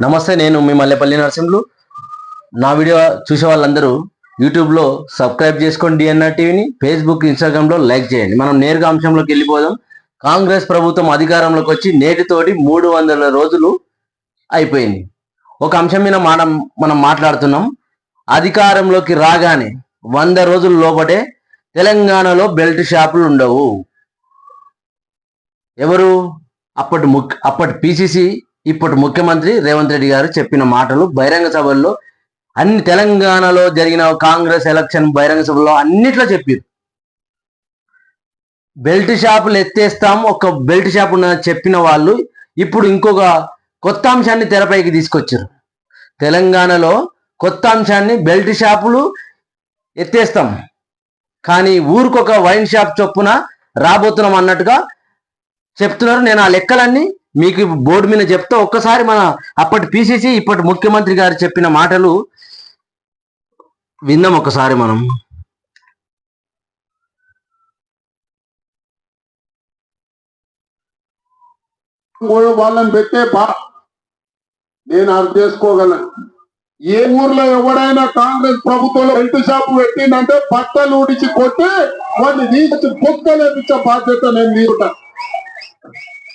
నమస్తే నేను మీ మల్లెపల్లి నరసింహులు. నా వీడియో చూసే వాళ్ళందరూ యూట్యూబ్లో సబ్స్క్రైబ్ చేసుకోండి డిఎన్ఆర్ టీవీని ఫేస్బుక్ ఇన్స్టాగ్రామ్లో లైక్ చేయండి. మనం నేరుగా అంశంలోకి వెళ్ళిపోదాం. కాంగ్రెస్ ప్రభుత్వం అధికారంలోకి వచ్చి నేటితోటి మూడు వందల రోజులు అయిపోయింది. ఒక అంశం మీద మనం మనం మాట్లాడుతున్నాం. అధికారంలోకి రాగానే వంద రోజుల లోపటే తెలంగాణలో బెల్ట్ షాపులు ఉండవు. ఎవరు? అప్పటి ముక్ అప్పటి పిసిసి ఇప్పటి ముఖ్యమంత్రి రేవంత్ రెడ్డి గారు చెప్పిన మాటలు బహిరంగ సభల్లో అన్ని తెలంగాణలో జరిగిన కాంగ్రెస్ ఎలక్షన్ బహిరంగ సభలో అన్నిట్లో చెప్పారు. బెల్ట్ షాపులు ఎత్తేస్తాం ఒక బెల్ట్ షాప్ చెప్పిన వాళ్ళు ఇప్పుడు ఇంకొక కొత్త అంశాన్ని తెరపైకి తీసుకొచ్చారు. తెలంగాణలో కొత్త అంశాన్ని బెల్ట్ షాపులు ఎత్తేస్తాం. కానీ ఊరికొక వైన్ షాప్ చొప్పున రాబోతున్నాం అన్నట్టుగా చెప్తున్నారు. నేను ఆ లెక్కలన్నీ మీకు బోర్డు మీద చెప్తా ఒక్కసారి మన అప్పటి పిసిసి ఇప్పటి ముఖ్యమంత్రి గారు చెప్పిన మాటలు విందాం ఒకసారి మనం. వాళ్ళని పెట్టే బా నేను అర్థం చేసుకోగలను. ఏ ఊర్లో ఎవడైనా కాంగ్రెస్ ప్రభుత్వంలో బెల్ట్ షాప్ పెట్టిందంటే బట్టలు ఉడిచి కొట్టి వాళ్ళు తీసుకొచ్చి పొక్కలేపించే బాధ్యత నేను తీసుకుంటాను.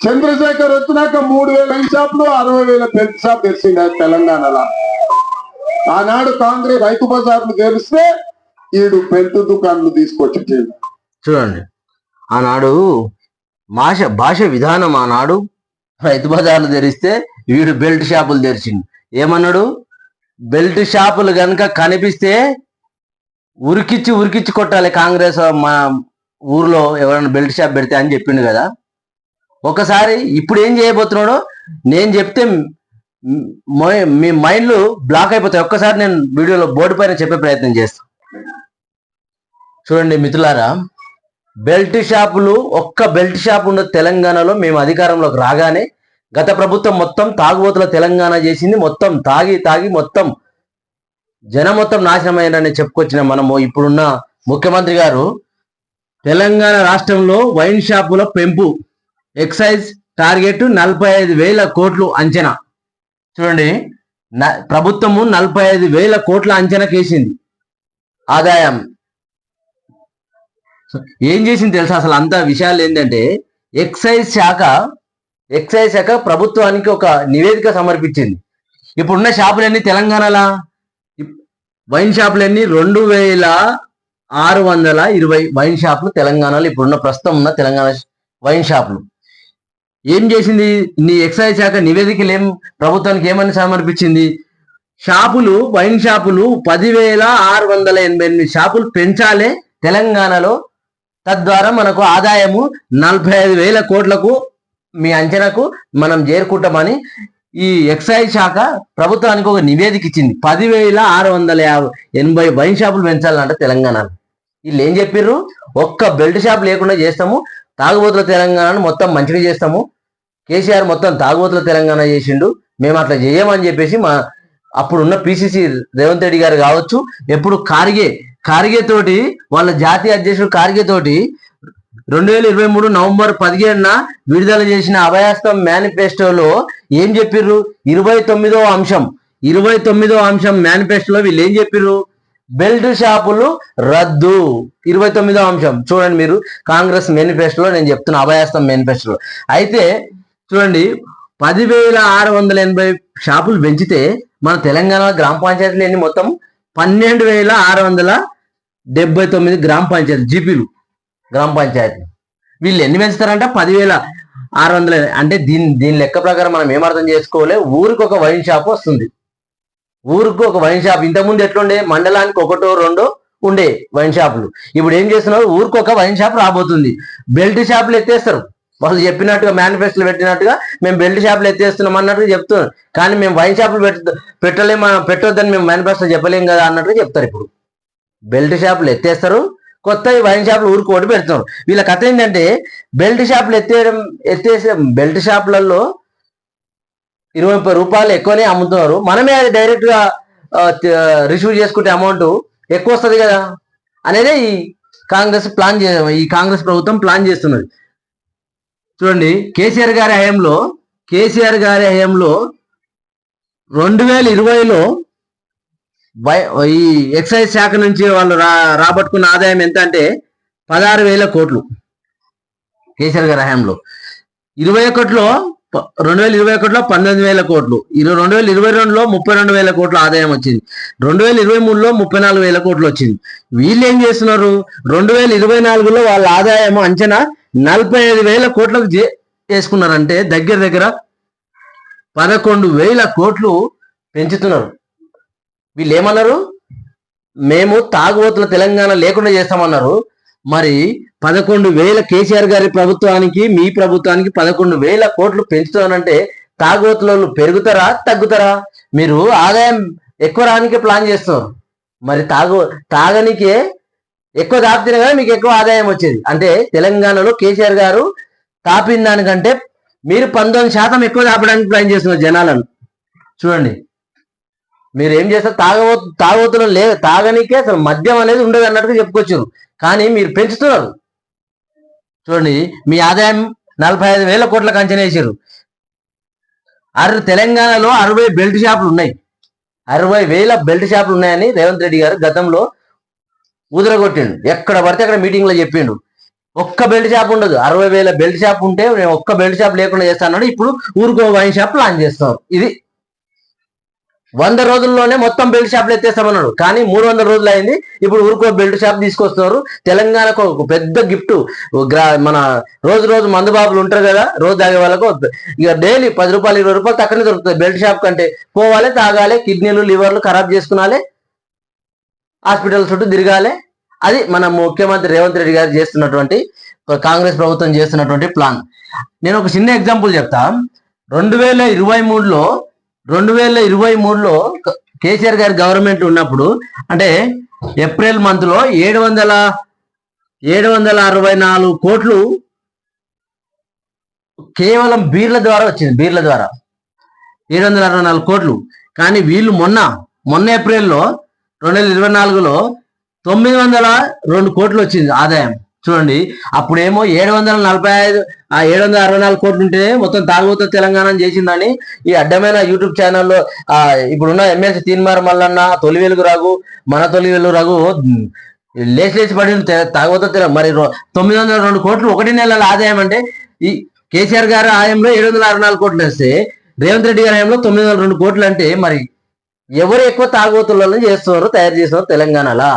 చంద్రశేఖర్ వచ్చినాక మూడు వేల ఐదు షాపులు అరవై వేల పెద్ద షాప్ తెరిచింది తెలంగాణలో. ఆనాడు కాంగ్రెస్ రైతు బజార్లు తెరిస్తే ఈడు పెద్ద దుకాణాలు తీసుకొచ్చి చూడండి. ఆనాడు భాష భాష విధానం ఆనాడు రైతు బజార్లు తెరిస్తే వీడు బెల్ట్ షాపులు తెరిచిండు. ఏమన్నాడు? బెల్ట్ షాపులు కనుక కనిపిస్తే ఉరికిచ్చి ఉరికిచ్చి కొట్టాలి కాంగ్రెస్ మా ఊర్లో ఎవరైనా బెల్ట్ షాప్ పెడితే అని చెప్పిండు కదా. ఒకసారి ఇప్పుడు ఏం చేయబోతున్నాడో నేను చెప్తే మీ మైండ్లు బ్లాక్ అయిపోతాయి. ఒక్కసారి నేను వీడియోలో బోర్డు పైన చెప్పే ప్రయత్నం చేస్తాను చూడండి మిత్రులారా బెల్ట్ షాపులు ఒక్క బెల్ట్ షాప్ ఉన్న తెలంగాణలో మేము అధికారంలోకి రాగానే గత ప్రభుత్వం మొత్తం తాగుబోతుల తెలంగాణ చేసింది. మొత్తం తాగి తాగి మొత్తం జనం మొత్తం నాశనమైందని చెప్పుకొచ్చిన మనము ఇప్పుడున్న ముఖ్యమంత్రి గారు తెలంగాణ రాష్ట్రంలో వైన్ షాపుల పెంపు ఎక్సైజ్ టార్గెట్ నలభై ఐదు వేల కోట్లు అంచనా. చూడండి న- ప్రభుత్వము నలభై ఐదు వేల కోట్ల అంచనా కేసింది ఆదాయం ఏం చేసింది తెలుసా? అసలు అంత విషయాలు ఏంటంటే ఎక్సైజ్ శాఖ ఎక్సైజ్ శాఖ ప్రభుత్వానికి ఒక నివేదిక సమర్పించింది. ఇప్పుడున్న షాపులన్నీ తెలంగాణలా? వైన్ షాపులన్నీ రెండు వేల ఆరు వందల ఇరవై వైన్ షాపులు తెలంగాణలో ఇప్పుడున్న ప్రస్తుతం ఉన్న తెలంగాణ వైన్ షాపులు. ఏం చేసింది? నీ ఎక్సైజ్ శాఖ నివేదికలు? ఏం ప్రభుత్వానికి ఏమని సమర్పించింది? షాపులు వైన్ షాపులు పదివేల ఆరు వందల ఎనభై ఎనిమిది షాపులు పెంచాలే తెలంగాణలో. తద్వారా మనకు ఆదాయము నలభై ఐదు వేల కోట్లకు మీ అంచనాకు మనం చేరుకుంటామని ఈ ఎక్సైజ్ శాఖ ప్రభుత్వానికి ఒక నివేదిక ఇచ్చింది. పదివేల ఆరు వందల యాభై ఎనభై వైన్ షాపులు పెంచాలంట తెలంగాణలో. వీళ్ళు ఏం చెప్పిర్రు? ఒక్క బెల్ట్ షాప్ లేకుండా చేస్తాము. తాగుబోతుల తెలంగాణను మొత్తం మంచిగా చేస్తాము. కేసీఆర్ మొత్తం తాగుబోతుల తెలంగాణ చేసిండు. మేము అట్లా చేయమని చెప్పేసి మా అప్పుడున్న పిసిసి రేవంత్ రెడ్డి గారు కావచ్చు ఎప్పుడు కార్గే కార్గే తోటి వాళ్ళ జాతీయ అధ్యక్షుడు కార్గే తోటి రెండు వేల ఇరవై మూడు నవంబర్ పదిహేడున విడుదల చేసిన అభయాస్తం మేనిఫెస్టోలో ఏం చెప్పిర్రు? ఇరవై తొమ్మిదో అంశం ఇరవై తొమ్మిదో అంశం మేనిఫెస్టోలో వీళ్ళు ఏం చెప్పిర్రు? బెల్ట్ షాపులు రద్దు. ఇరవై తొమ్మిదో అంశం. చూడండి మీరు కాంగ్రెస్ మేనిఫెస్టోలో నేను చెప్తున్నా అభయాస్తం మేనిఫెస్టోలో. అయితే చూడండి పదివేల ఆరు వందల ఎనభై షాపులు పెంచితే మన తెలంగాణ గ్రామ పంచాయతీలు ఎన్ని మొత్తం? పన్నెండు వేల ఆరు వందల డెబ్బై తొమ్మిది గ్రామ పంచాయతీ జీపీలు గ్రామ పంచాయతీ వీళ్ళు ఎన్ని పెంచుతారంటే? పదివేల ఆరు వందల అంటే దీని దీని లెక్క ప్రకారం మనం ఏమర్థం చేసుకోవాలి? ఊరికి ఒక వైన్ షాప్ వస్తుంది. ఊరికి ఒక వైన్ షాప్. ఇంతకుముందు ఎట్లుండే? మండలానికి ఒకటో రెండో ఉండే వైన్ షాపులు. ఇప్పుడు ఏం చేస్తున్నారు? ఊరికి ఒక వైన్ షాప్ రాబోతుంది. బెల్ట్ షాపులు ఎత్తేస్తారు. వాళ్ళు చెప్పినట్టుగా మేనిఫెస్టోలు పెట్టినట్టుగా మేము బెల్ట్ షాపులు ఎత్తేస్తున్నాం అన్నట్టుగా చెప్తున్నారు. కానీ మేము వైన్ షాపులు పెట్ట పెట్టలేము పెట్టొద్దని మేము మేనిఫెస్టో చెప్పలేం కదా అన్నట్టుగా చెప్తారు ఇప్పుడు. బెల్ట్ షాపులు ఎత్తేస్తారు. కొత్త వైన్ షాపులు ఊరికి ఒకటి పెడుతున్నారు. వీళ్ళ కథ ఏంటంటే బెల్ట్ షాపులు ఎత్తేయడం ఎత్తేసే బెల్ట్ షాపులలో ఇరవై ముప్పై రూపాయలు ఎక్కువనే అమ్ముతున్నారు. మనమే అది డైరెక్ట్గా రిసీవ్ చేసుకుంటే అమౌంట్ ఎక్కువ వస్తుంది కదా? అనేది ఈ కాంగ్రెస్ ప్లాన్ చే ఈ కాంగ్రెస్ ప్రభుత్వం ప్లాన్ చేస్తున్నది. చూడండి కేసీఆర్ గారి హయాంలో కేసీఆర్ గారి హయాంలో రెండు వేల ఇరవైలో వై- ఈ ఎక్సైజ్ శాఖ నుంచి వాళ్ళు రా రాబట్టుకున్న ఆదాయం ఎంత అంటే పదహారు వేల కోట్లు కేసీఆర్ గారి హయాంలో. ఇరవై ఒకటిలో రెండు వేల ఇరవై ఒకటిలో పంతొమ్మిది వేల కోట్లు. ఇరవై రెండు వేల ఇరవై రెండులో ముప్పై రెండు వేల కోట్ల ఆదాయం వచ్చింది. రెండు వేల ఇరవై మూడులో ముప్పై నాలుగు వేల కోట్లు వచ్చింది. వీళ్ళు ఏం చేస్తున్నారు? రెండు వేల ఇరవై నాలుగులో వాళ్ళ ఆదాయం అంచనా నలభై ఐదు వేల కోట్లకు చే- చేసుకున్నారంటే దగ్గర దగ్గర పదకొండు వేల కోట్లు పెంచుతున్నారు. వీళ్ళు ఏమన్నారు మేము తాగుబోతుల తెలంగాణ లేకుండా చేస్తామన్నారు. మరి పదకొండు వేల కేసీఆర్ గారి ప్రభుత్వానికి మీ ప్రభుత్వానికి పదకొండు వేల కోట్లు పెంచుతానంటే తాగుబోతులు పెరుగుతారా తగ్గుతారా? మీరు ఆదాయం ఎక్కువ రానికే ప్లాన్ చేస్తున్నారు. మరి తాగు తాగనికే ఎక్కువ తాపితేనే కదా మీకు ఎక్కువ ఆదాయం వచ్చేది. అంటే తెలంగాణలో కేసీఆర్ గారు తాపిన దానికంటే మీరు పంతొమ్మిది శాతం ఎక్కువ తాపడానికి ప్లాన్ చేస్తున్నారు జనాలను. చూడండి. మీరు ఏం చేస్తారు? తాగబో తాగబోతులు లేదు తాగనికే అసలు మద్యం అనేది ఉండదు అన్నట్టుగా చెప్పుకొచ్చారు. కానీ మీరు పెంచుతున్నారు. చూడండి మీ ఆదాయం నలభై ఐదు వేల కోట్లకు అంచనా వేసారు అర తెలంగాణలో అరవై బెల్ట్ షాపులు ఉన్నాయి. అరవై వేల బెల్ట్ షాపులు ఉన్నాయని రేవంత్ రెడ్డి గారు గతంలో ఊదరగొట్టిండు. ఎక్కడ పడితే అక్కడ మీటింగ్లో చెప్పిండు. ఒక్క బెల్ట్ షాప్ ఉండదు. అరవై వేల బెల్ట్ షాప్ ఉంటే నేను ఒక్క బెల్ట్ షాప్ లేకుండా చేస్తానని ఇప్పుడు ఊరుకో వైన్ షాప్ ప్లాన్ చేస్తాం ఇది వంద రోజుల్లోనే మొత్తం బెల్ట్ షాప్లు ఎత్తేస్తామన్నాడు. కానీ మూడు వందల రోజులు అయింది. ఇప్పుడు ఊరుకో బెల్ట్ షాప్ తీసుకొస్తున్నారు. తెలంగాణకు ఒక పెద్ద గిఫ్ట్. మన రోజు రోజు మందుబాబులు ఉంటారు కదా రోజు తాగే వాళ్ళకు ఇక డైలీ పది రూపాయలు ఇరవై రూపాయలు తక్కువనే దొరుకుతుంది బెల్ట్ షాప్ కంటే. పోవాలి తాగాలి కిడ్నీలు లివర్లు ఖరాబ్ చేసుకునాలి హాస్పిటల్ చుట్టూ తిరగాలి. అది మన ముఖ్యమంత్రి రేవంత్ రెడ్డి గారు చేస్తున్నటువంటి కాంగ్రెస్ ప్రభుత్వం చేస్తున్నటువంటి ప్లాన్. నేను ఒక చిన్న ఎగ్జాంపుల్ చెప్తా. రెండు వేల ఇరవై మూడులో రెండు వేల ఇరవై మూడులో క- కేసీఆర్ గారి గవర్నమెంట్ ఉన్నప్పుడు అంటే ఏప్రిల్ మంత్లో ఏడు వందల ఏడు వందల అరవై నాలుగు కోట్లు కేవలం బీర్ల ద్వారా వచ్చింది బీర్ల ద్వారా. ఏడు వందల అరవై నాలుగు కోట్లు. కానీ వీళ్ళు మొన్న మొన్న ఏప్రిల్లో రెండు వేల ఇరవై నాలుగులో తొమ్మిది వందల రెండు కోట్లు వచ్చింది ఆదాయం. చూడండి అప్పుడేమో ఏడు వందల నలభై ఐదు ఆ ఏడు వందల అరవై నాలుగు కోట్లు ఉంటే మొత్తం తాగుబోతు తెలంగాణ చేసిందని ఈ అడ్డమైన యూట్యూబ్ ఛానల్లో ఆ ఇప్పుడున్న ఎమ్మెల్సీ తీన్మార్ మల్లన్న తొలి వెలుగు రాగు మన తొలి వెలుగు రాగు లేచి లేచి పడి తాగుబోతు మరి తొమ్మిది వందల రెండు కోట్లు ఒకటి నెలల ఆదాయం అంటే ఈ కేసీఆర్ గారి ఆయంలో ఏడు వందల అరవై నాలుగు కోట్లు వస్తే రేవంత్ రెడ్డి గారి ఆయంలో తొమ్మిది వందల రెండు కోట్లు అంటే మరి ఎవరు ఎక్కువ తాగుబోతులను చేస్తున్నారు తయారు చేస్తున్నారు తెలంగాణలో?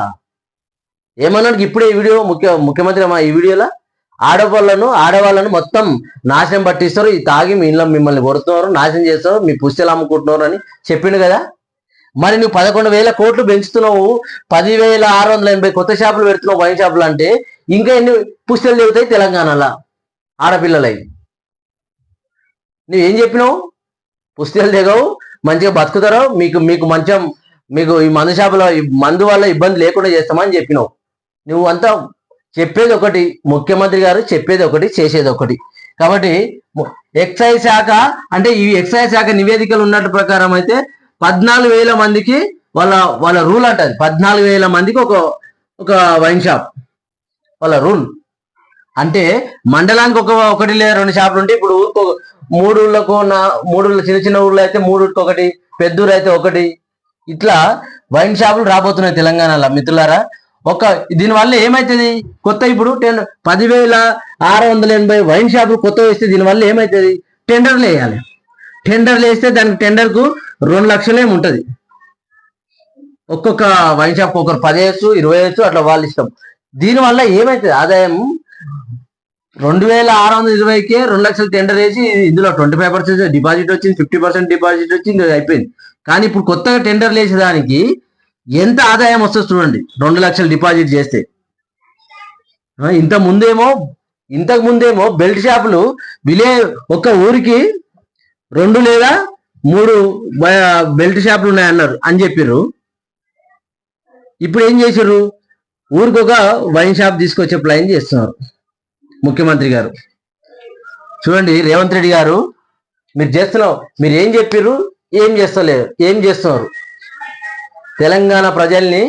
ఏమన్నాడు? ఇప్పుడే ఈ వీడియో ముఖ్య ముఖ్యమంత్రి మా ఈ వీడియోలో ఆడవాళ్ళను ఆడవాళ్ళను మొత్తం నాశనం పట్టిస్తారు. ఈ తాగి మీ ఇంట్లో మిమ్మల్ని కొడుతున్నారు నాశనం చేస్తారు మీ పుస్తలు అమ్ముకుంటున్నారు అని చెప్పిండు కదా? మరి నువ్వు పదకొండు వేల కోట్లు పెంచుతున్నావు పదివేల ఆరు వందల ఎనభై కొత్త షాపులు పెడుతున్నావు వైన్ షాపులు అంటే ఇంకా ఎన్ని పుస్తలు దిగుతాయి తెలంగాణలో ఆడపిల్లలై? నువ్వేం చెప్పినావు? పుస్తలు దిగవు మంచిగా బతుకుతారు మీకు మీకు మంచం మీకు ఈ మందు షాపులో ఈ మందు వల్ల ఇబ్బంది లేకుండా చేస్తామని చెప్పినావు. నువ్వు అంతా చెప్పేది ఒకటి ముఖ్యమంత్రి గారు చెప్పేది ఒకటి చేసేది ఒకటి కాబట్టి ఎక్సైజ్ శాఖ అంటే ఈ ఎక్సైజ్ శాఖ నివేదికలు ఉన్నట్టు ప్రకారం అయితే పద్నాలుగు వేల మందికి వాళ్ళ వాళ్ళ రూల్ అంటది. పద్నాలుగు వేల మందికి ఒక ఒక వైన్ షాప్. వాళ్ళ రూల్. అంటే మండలానికి ఒక ఒకటి లేదా రెండు షాపులు ఉంటే ఇప్పుడు మూడు ఊళ్ళకు మూడు చిన్న చిన్న ఊళ్ళో అయితే మూడుకి ఒకటి పెద్దూరు అయితే ఒకటి. ఇట్లా వైన్ షాపులు రాబోతున్నాయి తెలంగాణలో. మిత్రులారా ఒక దీనివల్ల ఏమవుతుంది కొత్త ఇప్పుడు టెన్ పదివేల ఆరు వందల ఎనభై వైన్ షాపులు కొత్త వేస్తే దీనివల్ల ఏమవుతుంది టెండర్లు వేయాలి. టెండర్లు వేస్తే దానికి టెండర్కు రెండు లక్షలేం ఉంటుంది? ఒక్కొక్క వైన్ షాప్ ఒకరు పది వేయచ్చు ఇరవై వేయచ్చు అట్లా వాళ్ళు ఇష్టం. దీనివల్ల ఏమవుతుంది ఆదాయం రెండు వేల ఆరు వందల ఇరవైకే రెండు లక్షలు టెండర్ వేసి ఇందులో ట్వంటీ ఫైవ్ పర్సెంట్ డిపాజిట్ వచ్చింది ఫిఫ్టీ పర్సెంట్ డిపాజిట్ వచ్చింది అయిపోయింది. కానీ ఇప్పుడు కొత్తగా టెండర్లు వేసేదానికి ఎంత ఆదాయం వస్తుంది చూడండి రెండు లక్షలు డిపాజిట్ చేస్తే. ఇంత ముందేమో ఇంతకు ముందేమో బెల్ట్ షాపులు విలే ఒక ఊరికి రెండు లేదా మూడు బెల్ట్ షాపులు ఉన్నాయన్నారు అని చెప్పారు ఇప్పుడు ఏం చేశారు ఊరికి ఒక వైన్ షాప్ తీసుకొచ్చే ప్లాన్ చేస్తున్నారు ముఖ్యమంత్రి గారు. చూడండి రేవంత్ రెడ్డి గారు మీరు చేస్తున్నావు మీరు ఏం చెప్పారు ఏం చేస్తలేరు ఏం చేస్తున్నారు? తెలంగాణ ప్రజల్ని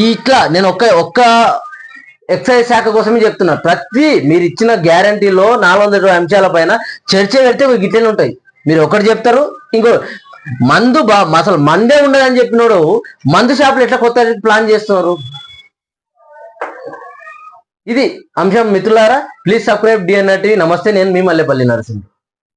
ఈ ఇట్లా నేను ఒక్క ఒక్క ఎక్సైజ్ శాఖ కోసమే చెప్తున్నా. ప్రతి మీరు ఇచ్చిన గ్యారంటీలో నాలుగు వందల ఇరవై అంశాల పైన చర్చ పెడితే గిట్లనే ఉంటాయి. మీరు ఒకటి చెప్తారు ఇంకో మందు బా అసలు మందే ఉండదని చెప్పినోడు మందు షాపులు ఎట్లా కొత్త ప్లాన్ చేస్తున్నారు? ఇది అంశం మిత్రులారా ప్లీజ్ సబ్స్క్రైబ్ డిఎన్ఆర్టీ నమస్తే నేను మీ మల్లెపల్లి నరసింహ.